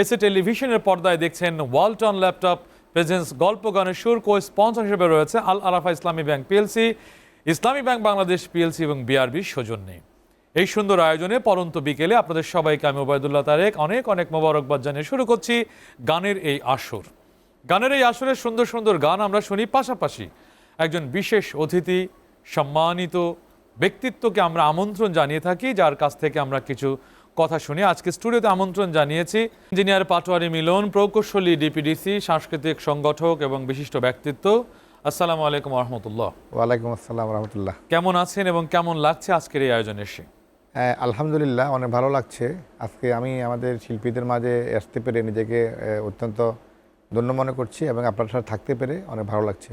এসে টেলিভিশনের পর্দায় দেখছেন ওয়ালটন ল্যাপটপ প্রেজেন্স গল্প গানের সুর কো স্পন্সর হিসেবে রয়েছে Al Arafah Islami bank PLC, Islami bank Bangladesh PLC এবং বিআরবি সৌজন্যে। এই সুন্দর আয়োজনে পরন্ত বিকেলে আপনাদের সবাইকে আমি ওবায়দুল্লাহ তারেক অনেক অনেক মোবারকবাদ জানিয়ে শুরু করছি গানের এই আসর। গানের এই আসরের সুন্দর সুন্দর গান আমরা শুনি পাশাপাশি একজন বিশেষ অতিথি, সম্মানিত ব্যক্তিত্বকে আমরা আমন্ত্রণ জানিয়ে থাকি, যার কাছ থেকে আমরা কিছু কথা শুনি আজকে স্টুডিওতে আমন্ত্রণ জানিয়েছি ইঞ্জিনিয়ার পাটোয়ারি মিলন প্রকৌশলী ডিপিডিসি সাংস্কৃতিক সংগঠক এবং বিশিষ্ট ব্যক্তিত্ব। আসসালামু আলাইকুম রহমতুল্লাহ ওয়ালাইকুম আসসালাম রহমতুল্লাহ কেমন আছেন এবং কেমন লাগছে আজকের এই আয়োজনে এসে? হ্যাঁ, আলহামদুলিল্লাহ অনেক ভালো লাগছে। আজকে আমি আমাদের শিল্পীদের মাঝে আসতে পেরে নিজেকে অত্যন্ত ধন্য মনে করছি এবং আপনার সাথে থাকতে পেরে অনেক ভালো লাগছে।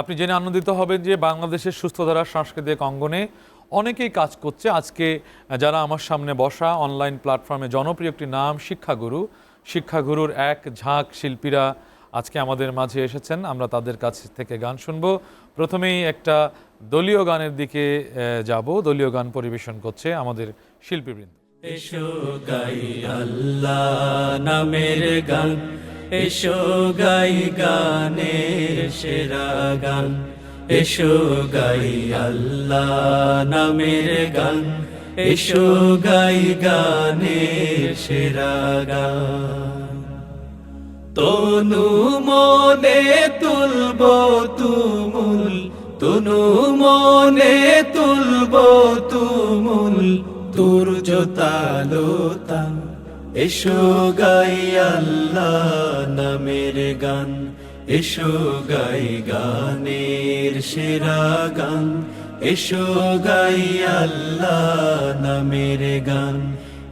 আপনি জেনে আনন্দিত হবেন যে বাংলাদেশের সুস্থধারা সাংস্কৃতিক অঙ্গনে অনেকেই কাজ করছে। আজকে যারা আমার সামনে বসা অনলাইন প্ল্যাটফর্মে জনপ্রিয় একটি নাম, শিক্ষাগুরু। শিক্ষাগুরুর এক ঝাঁক শিল্পীরা আজকে আমাদের মাঝে এসেছেন। আমরা তাদের কাছ থেকে গান শুনব। প্রথমেই একটা দলীয় গানের দিকে যাব। দলীয় গান পরিবেশন করছে আমাদের শিল্পীবৃন্দ। এসো গাই আল্লাহ নামের গান। এসো গাই গানের সেরা গান। এসো গাই আল্লাহ নামের গান, এসো গাই গানের সেরা গান। তনু মনে তুলব তুমুল, তনু মনে তুলব তুমুল তোর জোতালোতান এসো গাই আল্লাহ নামের গান এসো গাই গানের সেরা গান, এসো গাই আল্লাহ নামের গান,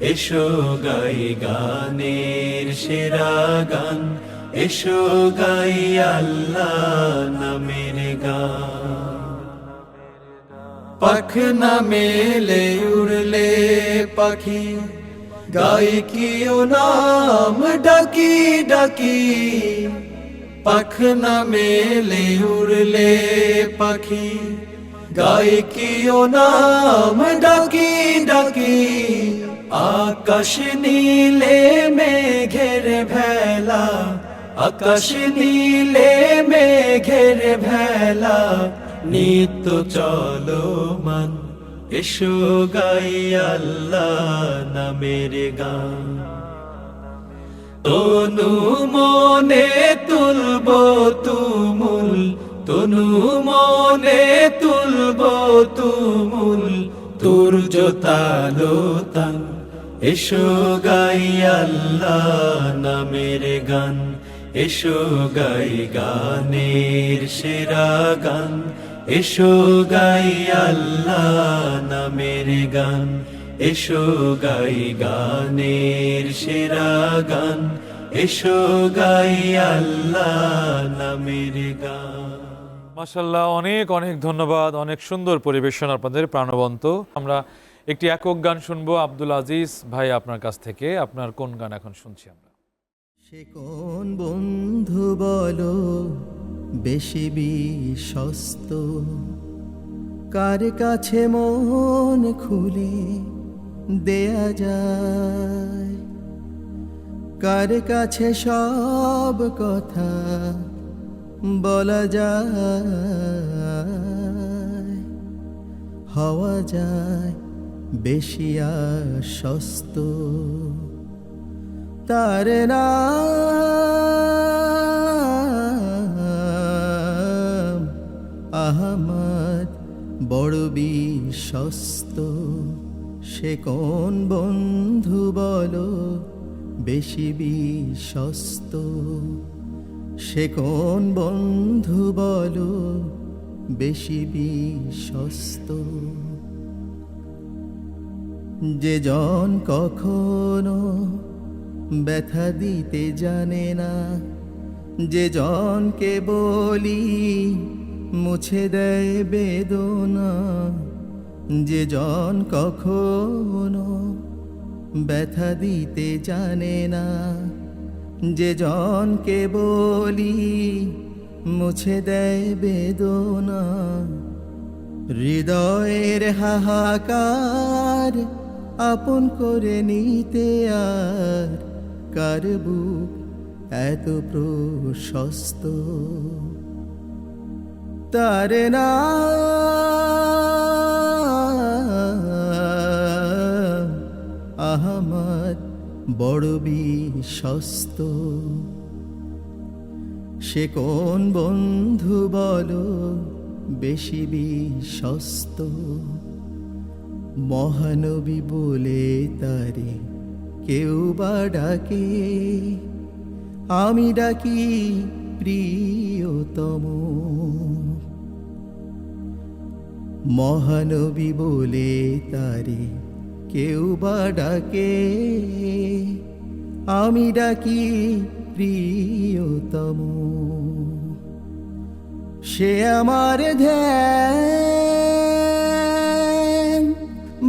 এসো গাই গানের সেরা গান, এসো গাই আল্লাহ নামের গান। পাখ না মেলে উড়লে পাখি গাই কিও নাম ডাকি ডাকি। পাখ না মেলে উড়লে পাখি। গাই কিও নাম, ডাকি ডাকি। আকাশ নীলে মেঘের ভেলা। আকাশ নীলে মেঘের ভেলা। নিত্য মান, এসো গাই আল্লাহ নামের গান। তনু মনে তুলব তুমুল, তনু মনে তুলব তুমুল তোর জোতালো তান এসো গাই আল্লাহ নামের গান, এসো গাই গানের সেরা গান, এসো গাই আল্লাহ নামের গান। এসো গাই গানের সেরা গান এসো গাই আল্লাহ নামের গান। মাসাল্লাহ অনেক অনেক ধন্যবাদ অনেক সুন্দর পরিবেশন আপনাদের প্রাণবন্ত। আমরা একটি একক গান শুনব আব্দুল আজিজ ভাই আপনার কাছ থেকে আপনার কোন গান এখন শুনছি আমরা? সে কোন বন্ধু বলো বেশি বিশ্বস্ত কার কাছে মন খুলে? দেয়া যায়। কার কাছে সব কথা বলা যায়? হওয়া যায় বেশি আশ্বস্ত। তার নাম আহমদ বড় বিশ্বস্ত। সে কোন বন্ধু বলো বেশি বিশ্বস্ত? সে কোন বন্ধু বলো বেশি বিশ্বস্ত? যে জন কখনো ব্যথা দিতে জানে না, যে জনকে বলি মুছে দেয় বেদনা যে জন কখনো ব্যথা দিতে জানে না, যে জনকে বলি মুছে দেয় বেদনা। হৃদয়ের হাহাকার আপন করে নিতে আর কার বুক এত প্রশস্ত? তার না আহমদ বড় বিশ্বস্ত। সে কোন বন্ধু বলো বেশি বিশ্বস্ত। মহানবী বলে তারে কেউ বা ডাকে। আমি ডাকি প্রিয়তম। মহানবী বলে তারে কেউ বা ডাকে। আমি ডাকি প্রিয়তম। সে আমার ধ্যান,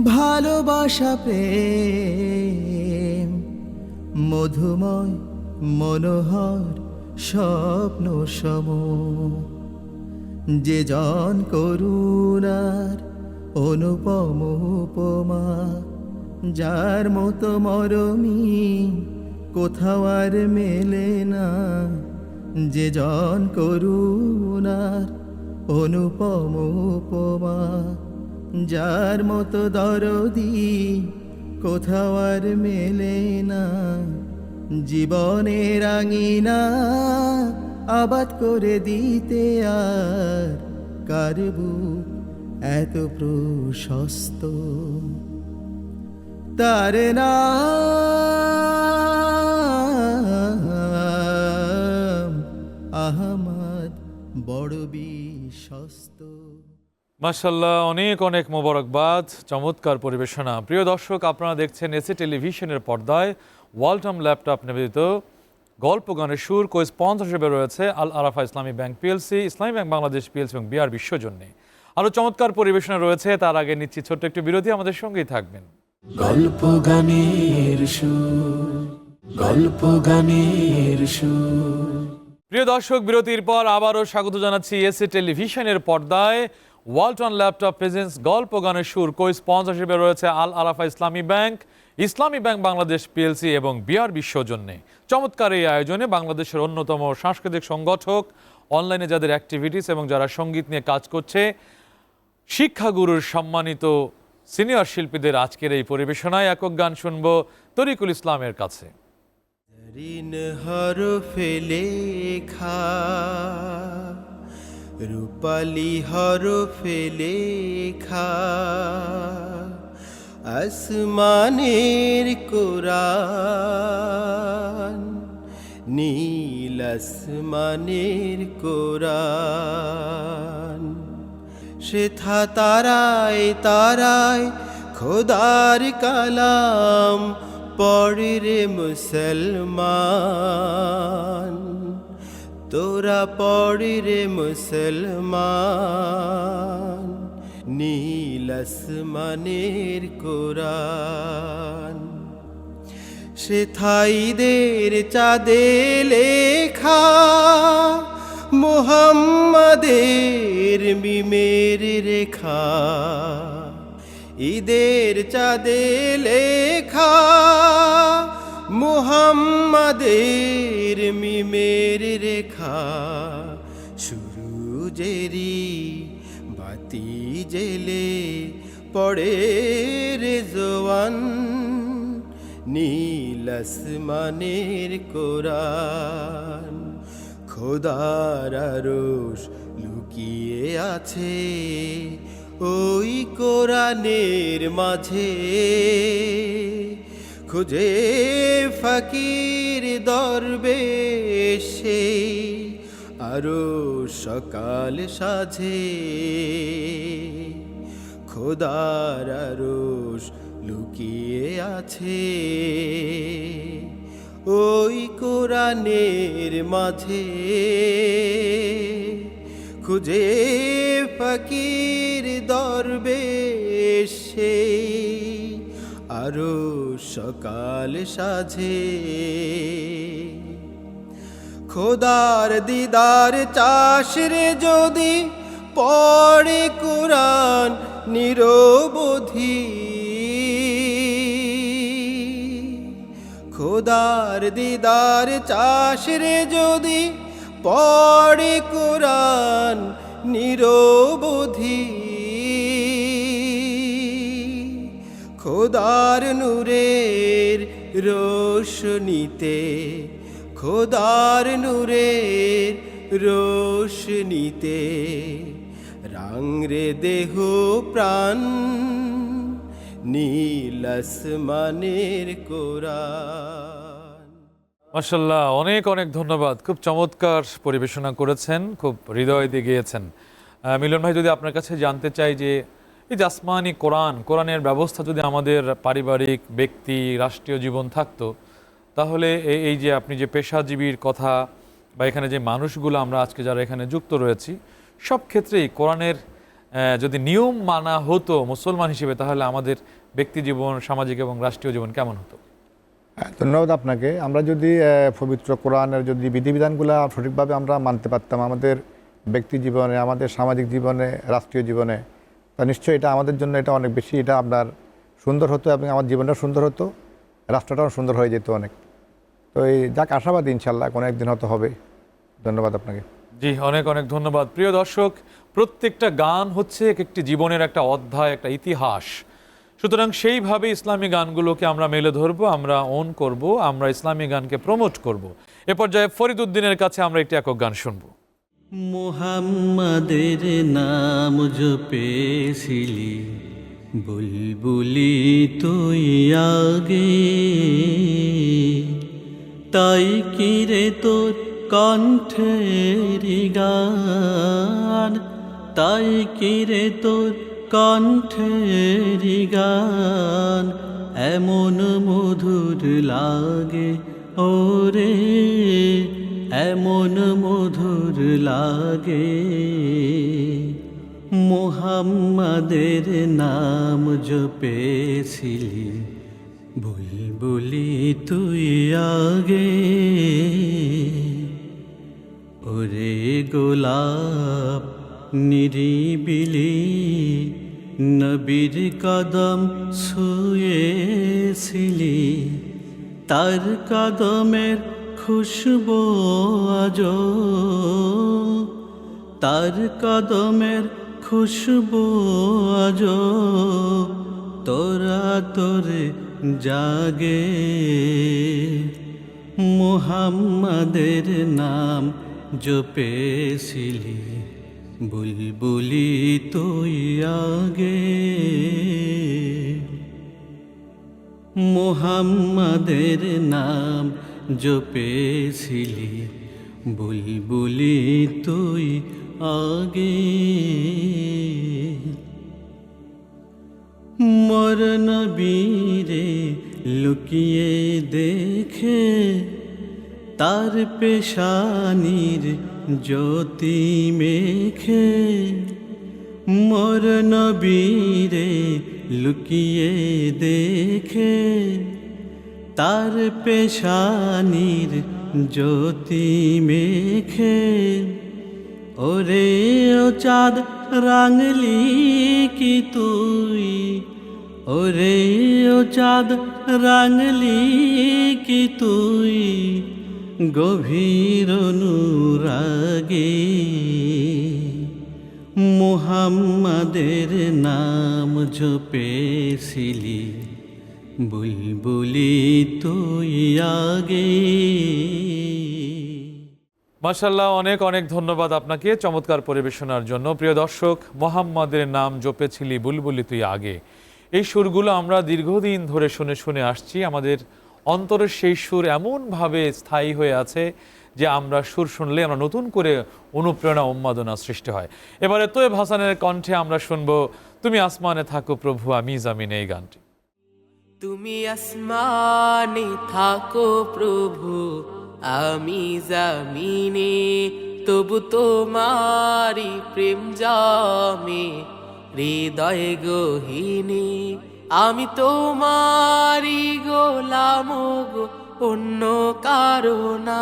ভালোবাসা, প্রেম, মধুময়, মনোহর, স্বপ্ন সম। যে জন করুণার অনুপম উপমা যার মতো মরমি কোথাও আর মেলে না, যে জন করুণার অনুপম উপমা, যার মতো দরদি কোথাও আর মেলে না, জীবনের রাঙিনা আবাদ করে দিতে আর কার বুক এত প্রশস্ত? তার আহমদ বড় বিশ্বস্ত। মাসাল্লাহ অনেক অনেক মোবারকবাদ, চমৎকার পরিবেশনা। প্রিয় দর্শক, আপনারা দেখছেন এসি টেলিভিশনের পর্দায় ওয়ালটম ল্যাপটপ নিবেদিত। গল্প, গানের সুর কো হিসেবে রয়েছে Al Arafah Islami bank PLC, Islami bank Bangladesh PLC এবং বিআর বিশ্বজন্যে। আরও চমৎকার পরিবেশনা রয়েছে, তার আগে নিচ্ছি ছোট্ট একটি বিরতি, আমাদের সঙ্গেই থাকবেন। গল্প গানের গল্প গানের প্রিয় দর্শক, বিরতির পর আবারও স্বাগত জানাচ্ছি এসি টেলিভিশনের পর্দায়। ওয়ালটন ল্যাপটপ প্রেজেন্স গল্প গানের সুর কো স্পন্সর হিসেবে রয়েছে আল Arafah Islami bank Islami bank Bangladesh PLC এবং বিআর বিশ্বজন্যে। চমৎকার এই আয়োজনে বাংলাদেশের অন্যতম সাংস্কৃতিক সংগঠক, অনলাইনে যাদের অ্যাক্টিভিটিস এবং যারা সংগীত নিয়ে কাজ করছে, শিক্ষাগুরুর সম্মানিত সিনিয়র শিল্পীদের আজকের এই পরিবেশনায় একক গান শুনব তরিকুল ইসলামের কাছে। ঋণ হরফে লেখা, রূপালি হরফে লেখা, আসমানের কোরআন, নীল আসমানের কোরআন। সেথা তারায় তারায় খোদার কালাম, পড়ে রে মুসলমান। তোরা পড়ে রে মুসলমান, নীল আসমানের কোরআন। সে থাইদের চাঁদে লেখা মোহাম্মদের মিমের রেখা, ঈদের চাঁদে লেখা, মুহাম্মাদের মিমের রেখা। সুরুজেরি বাতি জেলে পড়ে রে জোয়ান, নীল কোরআন। খোদার আরশ লুকিয়ে আছে ওই কোরআনের মাঝে। খুঁজে ফকির দরবে সে আরও সকাল সাঝে। খোদার আরশ লুকিয়ে আছে। ওই কোরআনের মাঝে খুঁজে ফকির দরবে সে আরও সকাল সাঝে। খোদার দিদার চাষরে যদি পড়ে কোরআন নিরবধি খোদার দিদার চাষ রে যদি পড়ে কোরআন নিরবধি। খোদার নূরের রোশনীতে, খোদার নূরের রোশনীতে রাংরে দেহ প্রাণ নীল আসমানের মাসাল্লাহ অনেক অনেক ধন্যবাদ। খুব চমৎকার পরিবেশনা করেছেন, খুব হৃদয় দিয়ে গিয়েছেন। মিলন ভাই, যদি আপনার কাছে জানতে চাই যে এই যে আসমানি কোরআন, কোরআনের ব্যবস্থা যদি আমাদের পারিবারিক, ব্যক্তি, রাষ্ট্রীয় জীবন থাকতো, তাহলে এই- যে আপনি যে পেশাজীবীর কথা বা এখানে যে মানুষগুলো আমরা আজকে যারা এখানে যুক্ত রয়েছি, সব ক্ষেত্রেই কোরআনের যদি নিয়ম মানা হতো মুসলমান হিসেবে তাহলে আমাদের ব্যক্তি জীবন সামাজিক এবং রাষ্ট্রীয় জীবন কেমন হতো? হ্যাঁ, ধন্যবাদ আপনাকে। আমরা যদি পবিত্র কোরআনের যদি বিধিবিধানগুলো সঠিকভাবে আমরা মানতে পারতাম আমাদের ব্যক্তি জীবনে আমাদের সামাজিক জীবনে রাষ্ট্রীয় জীবনে তা নিশ্চয়ই এটা আমাদের জন্য এটা অনেক বেশি এটা আপনার সুন্দর হতো এবং আমার জীবনটাও সুন্দর হতো রাষ্ট্রটাও সুন্দর হয়ে যেত অনেক। তো এই যাক আশাবাদ ইনশাল্লাহ কোনো একদিন হয়তো হবে। ধন্যবাদ আপনাকে। জি, অনেক অনেক ধন্যবাদ। প্রিয় দর্শক, প্রত্যেকটা গান হচ্ছে এক একটি জীবনের একটা অধ্যায়, একটা ইতিহাস। সুতরাং সেইভাবে ইসলামী গানগুলোকে আমরা মেলে ধরবো, আমরা অন করব, আমরা ইসলামী গানকে প্রমোট করব। এ পর্যায়ে ফরিদ উদ্দিনের কাছে আমরা একটি একক গান শুনব। মোহাম্মদের নাম জপেছিলি, বুলবুলি তুই আগে। তাই কিরে তোর কণ্ঠের গান। তাই কিরে তোর কণ্ঠের গান? এমন মধুর লাগে, ওরে। এমন মধুর লাগে। মোহাম্মদের নাম জপেছিলি, বুলবুলি তুই আগে। ওরে গোলাপ, নিরিবিলি নবীর কদম ছুঁয়েছিলি। তার কদমের খুশবু আজ তার কদমের খুশবু আজ তোরা তোরে জাগে। মোহাম্মদের নাম জপেছিলি বুলবুলি তুই আগে। মোহাম্মদের নাম জপেছিলি বুলবুলি তুই আগে। মর নবীরে লুকিয়ে দেখে তার পেশানির জ্যোতি মেখে মর নবীরে লুকিয়ে দেখে তার পেশানির জ্যোতি মেখে। ওরে ও চাঁদ রাঙলি কি তুই? ওরে ও চাঁদ রাঙলি কি তুই? গভীর অনুরাগে মোহাম্মদের নাম জপেছিলি, বুলবুলি তুই আগে। মাসাল্লাহ অনেক অনেক ধন্যবাদ আপনাকে চমৎকার পরিবেশনার জন্য। প্রিয় দর্শক, মোহাম্মদের নাম জপেছিলি, বুলবুলি তুই আগে। এই সুরগুলো আমরা দীর্ঘদিন ধরে শুনে শুনে আসছি। আমাদের অন্তরের সেই সুর এমনভাবে স্থায়ী হয়ে আছে যে আমরা সুর শুনলে আমরা নতুন করে অনুপ্রেরণা, উন্মাদনা সৃষ্টি হয়। এবারে তোয়েব হাসানের কণ্ঠে আমরা শুনব, তুমি আসমানে থাকো প্রভু, আমি জামিনে এই গানটি। তুমি আসমানে থাকো প্রভু, আমি জামিনে, তবু তোমারি প্রেম জামে, হৃদয় গহিনী। আমি তোমারি গোলাম গো, অন্য কারণা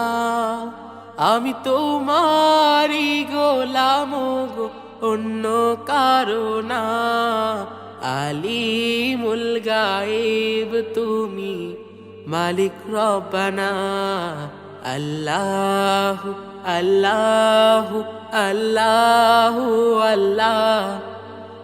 আমি তোমারি গোলাম গো, অন্য কারণা আলিমুল গায়েব তুমি মালিক রব্বানা। আল্লাহ আল্লাহ আল্লাহ আল্লাহ।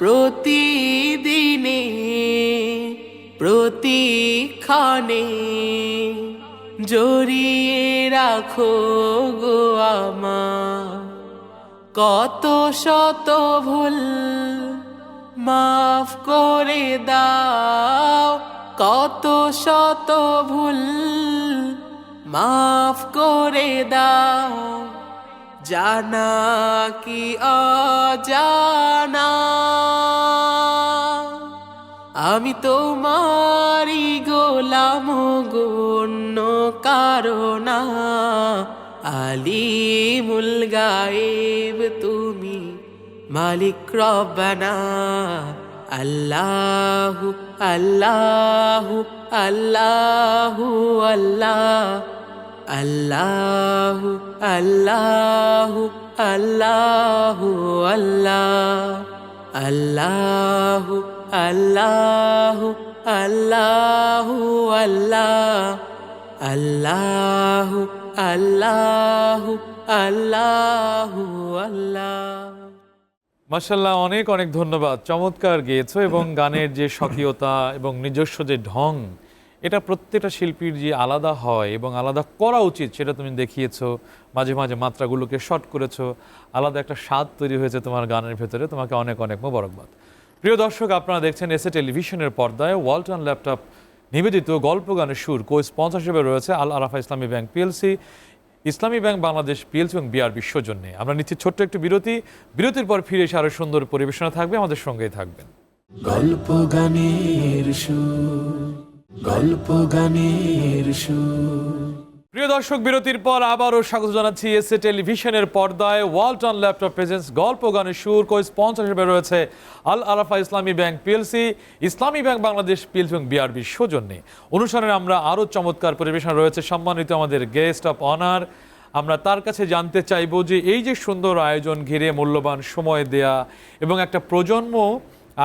প্রতিদিনে প্রতিক্ষণে জড়িয়ে রাখো গো কত শত ভুল মাফ করে দাও, কত শত ভুল মাফ করে দাও। জানা কি অজানা? আমি তোমারি গোলাম গণ্য কারণা আলিমুল গায়েব তুমি মালিক রব্বানা। আল্লাহু আল্লাহু আল্লাহু, আল্লাহ। আল্লাহু, আল্লাহ আল্লাহু, আল্লাহ। আল্লাহ আল্লাহ, আল্লাহু, আল্লাহ। আল্লাহ, আল্লাহু আল্লাহু, আল্লাহ। মাসাল্লাহ অনেক অনেক ধন্যবাদ। চমৎকার গেয়েছো এবং গানের যে স্বকীয়তা এবং নিজস্ব যে ঢং এটা প্রত্যেকটা শিল্পীর যে আলাদা হয় এবং আলাদা করা উচিত, সেটা তুমি দেখিয়েছো, মাঝে মাঝে মাত্রাগুলোকে শর্ট করেছ, আলাদা একটা স্বাদ তৈরি হয়েছে তোমার গানের ভেতরে, তোমাকে অনেক অনেক মোবারকবাদ। প্রিয় দর্শক, আপনারা দেখছেন এসে টেলিভিশনের পর্দায় ওয়ালটন ল্যাপটপ নিবেদিত গল্প গানের সুর কো স্পন্সর হিসেবে রয়েছে Al Arafah Islami bank PLC Islami bank Bangladesh PLC এবং বিআর বিশ্বজন্যে আমরা নিচ্ছি ছোট্ট একটি বিরতি, বিরতির পর ফিরে এসে আরও সুন্দর পরিবেশনা থাকবে, আমাদের সঙ্গেই থাকবেন। গল্প গানের সুর। গল্প গানের প্রিয় দর্শক, বিরতির পর আবারও স্বাগত জানাচ্ছি এসএ টেলিভিশনের পর্দায়। ওয়ালটন ল্যাপটপ প্রেজেন্স গল্প গানের সুর। কো স্পন্সর হিসেবে রয়েছে Al Arafah Islami bank PLC, Islami bank Bangladesh PLC এবং বিআরবি সৌজন্যে অনুষ্ঠানে আমরা আরও চমৎকার পরিবেশনা রয়েছে। সম্মানিত আমাদের গেস্ট অফ অনার আমরা তার কাছে জানতে চাইব যে এই যে সুন্দর আয়োজন ঘিরে মূল্যবান সময় দেয়া এবং একটা প্রজন্ম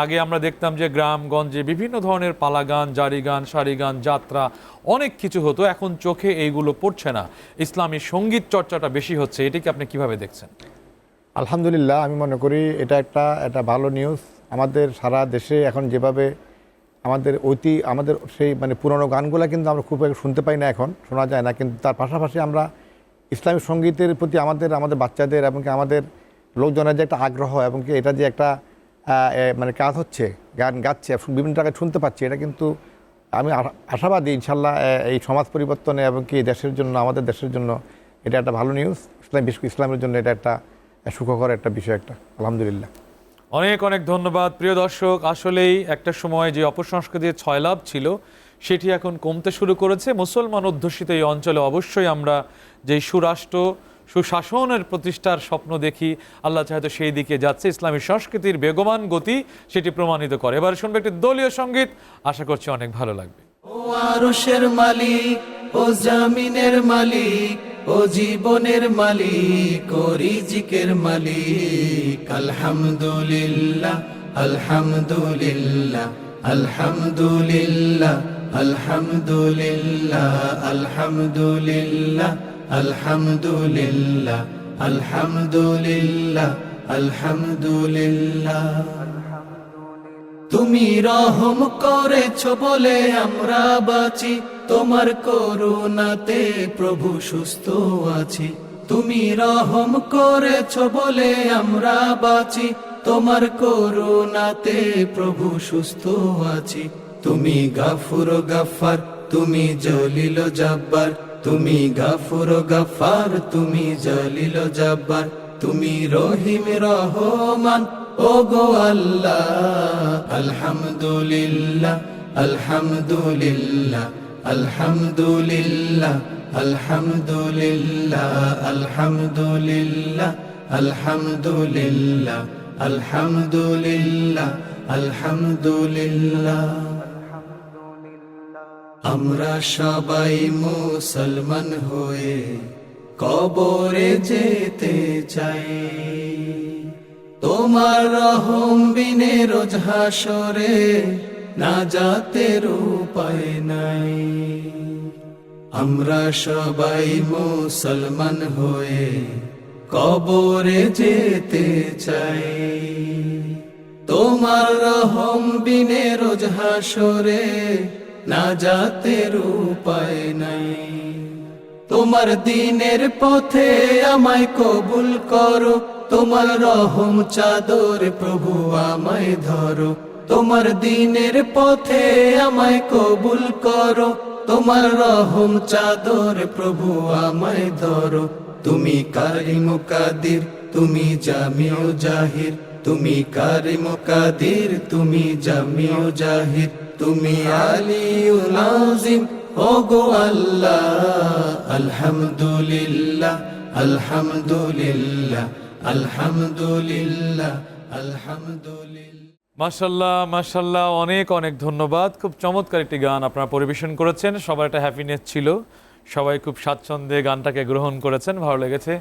আগে আমরা দেখতাম যে গ্রামগঞ্জে বিভিন্ন ধরনের পালা গান জারি গান সারি গান যাত্রা, অনেক কিছু হতো। এখন চোখে এইগুলো পড়ছে না। ইসলামী সংগীত চর্চাটা বেশি হচ্ছে। এটিকে আপনি কীভাবে দেখছেন? আলহামদুলিল্লাহ, আমি মনে করি এটা একটা একটা ভালো নিউজ আমাদের সারা দেশে এখন যেভাবে আমাদের ঐতি আমাদের সেই মানে পুরনো গানগুলো কিন্তু আমরা খুব শুনতে পাই না এখন, শোনা যায় না। কিন্তু তার পাশাপাশি আমরা ইসলামী সঙ্গীতের প্রতি আমাদের আমাদের বাচ্চাদের এবং কি আমাদের লোকজনের যে একটা আগ্রহ এবং কি এটা যে একটা মানে কাজ হচ্ছে, গান গাচ্ছে, বিভিন্ন জায়গায় শুনতে পাচ্ছি। এটা কিন্তু আমি আশাবাদী, ইনশাল্লাহ এই সমাজ পরিবর্তনে এবং কি দেশের জন্য, আমাদের দেশের জন্য এটা একটা ভালো নিউজ ইসলাম বিশ্ব ইসলামের জন্য এটা একটা সুখকর একটা বিষয় একটা। আলহামদুলিল্লাহ। অনেক অনেক ধন্যবাদ। প্রিয় দর্শক, আসলেই একটা সময় যে অপসংস্কৃতির ছয়লাভ ছিল, সেটি এখন কমতে শুরু করেছে। মুসলমান অধ্যুষিত এই অঞ্চলে অবশ্যই আমরা যে সুরাষ্ট্র সুশাসনের প্রতিষ্ঠার স্বপ্ন দেখি, আল্লাহ চাহতো সেই দিকে যাচ্ছে। ইসলামী সংস্কৃতির বেগবান গতি সেটি প্রমাণিত করে। এবার শুনবে একটি দলীয় সংগীত। আশা করছি অনেক ভালো লাগবে। ও মালিক, ও জামিনের মালিক, ও জীবনের মালিক, ও রিজিকের মালিক। আলহামদুলিল্লাহ আলহামদুলিল্লাহ আলহামদুলিল্লাহ আলহামদুলিল্লাহ আলহামদুলিল্লাহ। আলহামদুলিল্লাহ আলহামদুলিল্লাহ আলহামদুলিল্লাহ। তুমি রহম করেছ বলে আমরা বাঁচি, তোমার করুণাতে প্রভু সুস্থ আছি। তুমি রহম করেছ বলে আমরা বাঁচি, তোমার করুণাতে প্রভু সুস্থ আছি। তুমি গাফুর গাফার তুমি জলিল জব্বার তুমি গাফুর গাফার, তুমি জলিল জব্বার, তুমি রহিম রহমান। ও গো আল্লাহ, আলহামদুলিল্লাহ আলহামদুলিল্লাহ আলহামদুলিল্লাহ আলহামদুলিল্লাহ আলহামদুলিল্লাহ আলহামদুলিল্লাহ আলহামদুলিল্লাহ আলহামদুলিল্লাহ। আমরা সবাই মুসলমান হয়ে কবরে যেতে চাই। তোমার রহম বিনে রোজ হাসরে, না যাতের উপায় নাই। আমরা সবাই মুসলমান হয়ে কবরে যেতে চাই। তোমার রহম বিনে রোজ হাসরে না যাতের উপায় নাই। তোমার দিনের পথে আমায় কবুল করো। তোমার রহম চাদর প্রভু আমায় ধরো। তোমার দিনের পথে আমায় কবুল করো। তোমার রহম চাদর প্রভু আমায় ধরো। তুমি কারিম কাদির তুমি জামিও জাহির। তুমি কারিম কাদির তুমি জামিও জাহির। তুমি আজিম ও গো আল্লাহ, আলহামদুলিল্লাহ আলহামদুলিল্লাহ আলহামদুলিল্লাহ আলহামদুলিল্লাহ। মাশাল্লাহ মাশাল্লাহ অনেক অনেক ধন্যবাদ। খুব চমৎকার একটি গান আপনারা পরিবেশন করেছেন। সবার একটা হ্যাপিনেস ছিল। সবাই খুব স্বাচ্ছন্দ্যে গানটাকে গ্রহণ করেছেন, ভালো লেগেছে।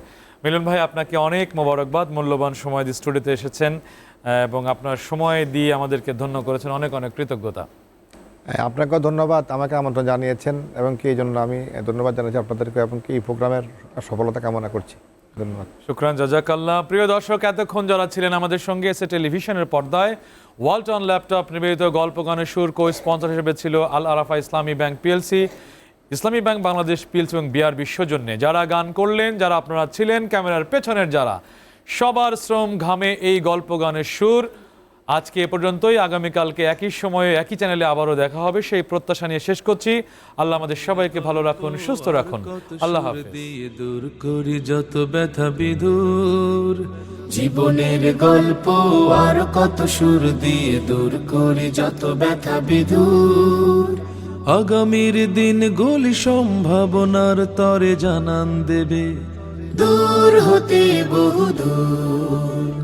মিলন ভাই, আপনাকে অনেক মোবারকবাদ। মূল্যবান সময় দিয়ে স্টুডিওতে এসেছেন এবং আপনার সময় দিয়ে আমাদেরকে ধন্য করেছেন। অনেক অনেক কৃতজ্ঞতা। আপনাকেও ধন্যবাদ আমাকে আমন্ত্রণ জানিয়েছেন এবং কি এই জন্য আমি ধন্যবাদ জানাচ্ছি আপনাদেরকে এবং কি এই প্রোগ্রামের সফলতা কামনা করছি। ধন্যবাদ। শুক্রান, জাজাকাল্লাহ। প্রিয় দর্শক, এতক্ষণ যারা ছিলেন আমাদের সঙ্গে এসে টেলিভিশনের পর্দায়, ওয়ালটন ল্যাপটপ নিবেদিত গল্প গানের সুর কো স্পন্সর হিসেবে ছিল Al Arafah Islami bank PLC Islami bank Bangladesh PLC এবং বিআর বিশ্বজন্যে যারা গান করলেন, যারা আপনারা ছিলেন, ক্যামেরার পেছনের যারা, সবার শ্রম ঘামে এই গল্প গানের সুর। আজকে এ পর্যন্তই। আগামীকালকে একই সময়ে একই চ্যানেলে আবারও দেখা হবে। সেই প্রত্যাশা নিয়ে শেষ করছি। আল্লাহ আমাদের সবাইকে ভালো রাখুন সুস্থ রাখুন। আল্লাহ দিয়ে দূর করি যত ব্যথা বিধুর জীবনের গল্প আর কত সুর দিয়ে দূর করি যত ব্যথা বিধুর। আগামীর দিন গুলি সম্ভাবনার তরে জানান দেবে। দূর হতে বহু দূর